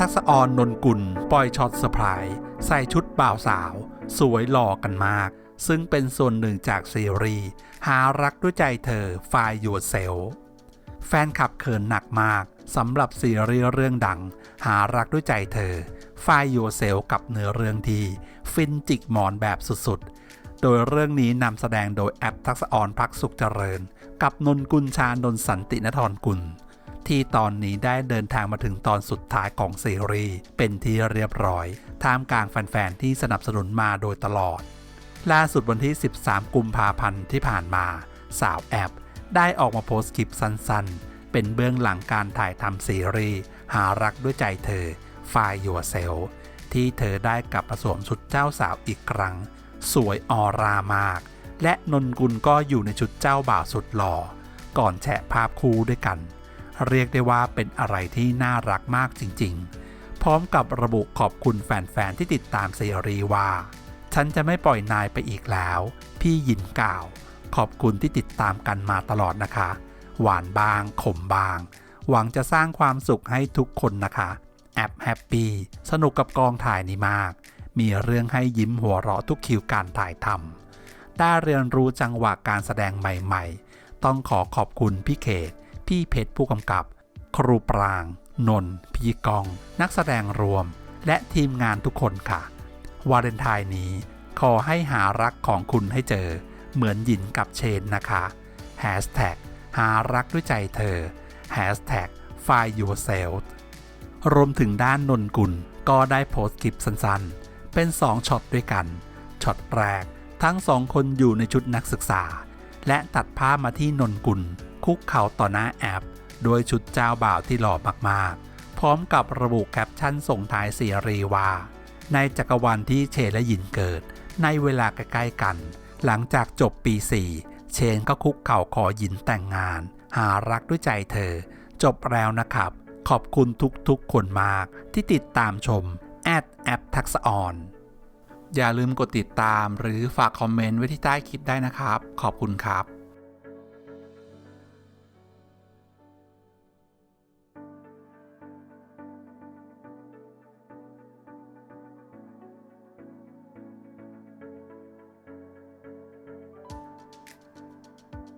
ทักษออนนนกุล ปล่อยช็อตเซอร์ไพรส์ใส่ชุดบ่าวสาว สวยหล่อกันมาก ซึ่งเป็นส่วนหนึ่งจากซีรีส์หารักด้วยใจเธอไฟยูเซล แฟนคลับเขินหนักมากสำหรับซีรีส์เรื่องดัง หารักด้วยใจเธอไฟยูเซลกับเนื้อเรื่องดีฟินจิกหมอนแบบสุดๆ โดยเรื่องนี้นำแสดงโดยแอปทักษออนพักสุขเจริญ กับนนกุลชานนสันตินทรกุล ที่ตอนนี้ได้เดินทางมาถึงตอนสุดท้ายของซีรีส์เป็นที่เรียบร้อย ท่ามกลางแฟนๆที่สนับสนุนมาโดยตลอด ล่าสุดวันที่ 13 กุมภาพันธ์ที่ผ่านมา สาวแอปได้ออกมาโพสต์คลิปสั้นๆ เป็นเบื้องหลังการถ่ายทำซีรีส์หารักด้วยใจเธอ f i Your Self ที่เธอได้กลับมาสวมชุดเจ้าสาวอีกครั้ง สวยออรามาก และนนกุลก็อยู่ในชุดเจ้าบ่าวสุดหล่อ ก่อนแชะภาพคู่ด้วยกัน เรียกได้ว่าเป็นอะไรที่น่ารักมากจริงๆ พร้อมกับระบุขอบคุณแฟนๆ ที่ติดตามซีรีส์ว่า ฉันจะไม่ปล่อยนายไปอีกแล้ว พี่ยินกล่าว ขอบคุณที่ติดตามกันมาตลอดนะคะ หวานบาง ขมบาง หวังจะสร้างความสุขให้ทุกคนนะคะ แอปแฮปปี้สนุกกับกองถ่ายนี้มาก มีเรื่องให้ยิ้มหัวเราะทุกคิวการถ่ายทำได้เรียนรู้จังหวะการแสดงใหม่ๆ ต้องขอขอบคุณพี่เขต พี่เพชรผู้กำกับ ครูปราง นนท์พีกอง นักแสดงรวม และทีมงานทุกคนค่ะ วาเลนไทน์นี้ ขอให้หารักของคุณให้เจอ เหมือนหยินกับเชนนะคะหารักด้วยใจเธอ Hashtag find yourself รวมถึงด้านนนกุลก็ได้โพสต์คลิปสั้นๆ เป็น 2ช็อตด้วยกัน ช็อตแรกทั้งสองคนอยู่ในชุดนักศึกษา และตัดภาพมาที่นนกุล คุกเข่าต่อหน้าแอปด้วยชุดเจ้าบ่าวที่หล่อมากๆ พร้อมกับระบุแคปชั่นส่งท้ายซียรีว่า ในจักรวาลที่เชนและหยินเกิด ในเวลาใกล้ๆกัน หลังจากจบปี 4 เชนก็คุกเข่าขอหยินแต่งงาน หารักด้วยใจเธอ จบแล้วนะครับ ขอบคุณทุกๆ คนมากที่ติดตามชมแอดแอปทักษออนอย่าลืมกดติดตามหรือฝากคอมเมนต์ไว้ที่ใต้คลิปได้นะครับ ขอบคุณครับ